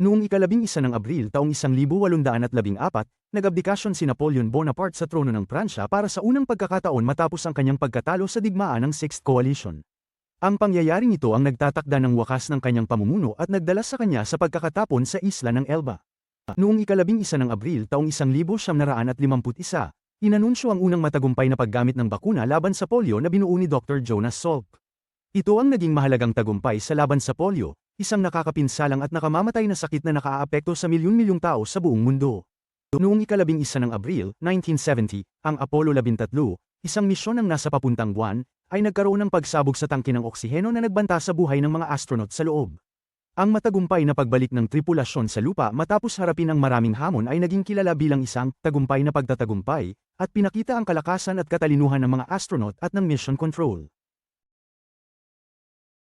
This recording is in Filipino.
Noong ikalabing isa ng Abril taong 1814, nag-abdikasyon si Napoleon Bonaparte sa trono ng Pransya para sa unang pagkakataon matapos ang kanyang pagkatalo sa digmaan ng Sixth Coalition. Ang pangyayaring ito ang nagtatakda ng wakas ng kanyang pamumuno at nagdala sa kanya sa pagkakatapon sa isla ng Elba. Noong ikalabing isa ng Abril taong 1951, inanunsyo ang unang matagumpay na paggamit ng bakuna laban sa polio na binuo ni Dr. Jonas Salk. Ito ang naging mahalagang tagumpay sa laban sa polio, isang nakakapinsalang at nakamamatay na sakit na nakaaapekto sa milyon-milyong tao sa buong mundo. Noong ikalabing isa ng Abril, 1970, ang Apollo 13, isang misyon ng nasa papuntang buwan, ay nagkaroon ng pagsabog sa tangke ng oksiheno na nagbanta sa buhay ng mga astronaut sa loob. Ang matagumpay na pagbalik ng tripulasyon sa lupa matapos harapin ang maraming hamon ay naging kilala bilang isang tagumpay na pagtatagumpay, at pinakita ang kalakasan at katalinuhan ng mga astronaut at ng mission control.